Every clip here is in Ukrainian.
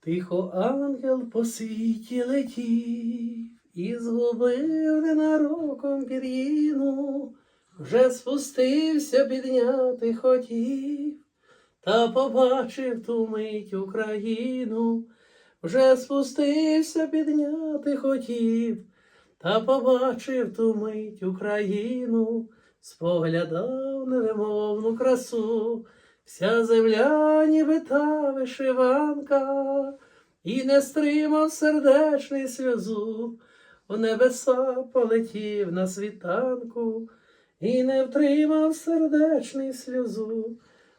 Тихо ангел по світі летів і згубив ненароком пір'їну, вже спустився підняти хотів, та побачив ту мить Україну, вже спустився підняти хотів, та побачив ту мить Україну, споглядав невимовну красу. Вся земля, ніби та вишиванка, і не стримав сердечний сльозу, в небеса полетів на світанку, і не втримав сердечний сльозу,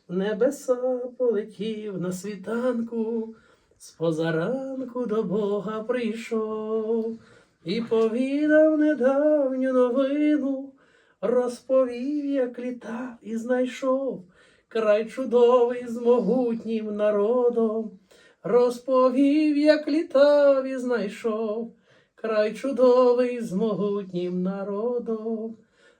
в небеса полетів на світанку, з позаранку до Бога прийшов. І повідав недавню новину, розповів, як літав і знайшов край чудовий з могутнім народом, розповів, як літав і знайшов, край чудовий з могутнім народом,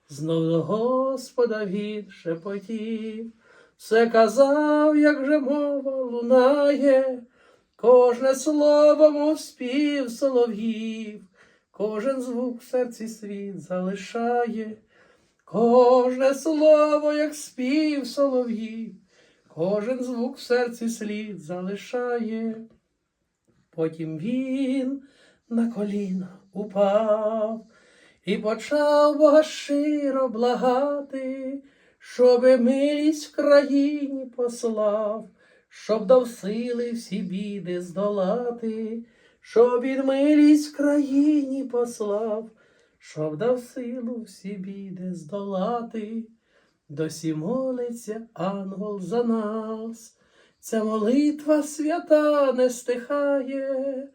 знов до Господа він шепотів, все казав, як же мова лунає, кожне слово, мов спів солов'їв, кожен звук в серці світ залишає. Кожне слово, як спів солов'їв, кожен звук в серці слід залишає. Потім він на коліна упав і почав Бога щиро благати, щоби милість в країні послав, щоб дав сили всі біди здолати, щоб він милість в країні послав щоб дав силу всі біди здолати, досі молиться ангел за нас, ця молитва свята не стихає,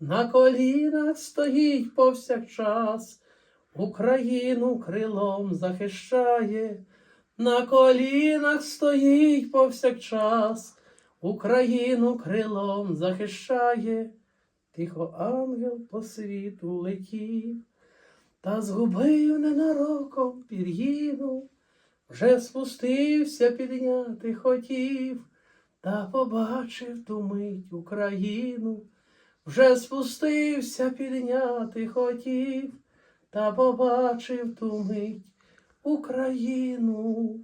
на колінах стоїть повсякчас, Україну крилом захищає, на колінах стоїть повсякчас, Україну крилом захищає, тихо ангел по світу летів. Та згубив ненароком пір'їну, вже спустився підняти хотів, та побачив ту мить Україну, вже спустився підняти хотів, та побачив ту мить Україну.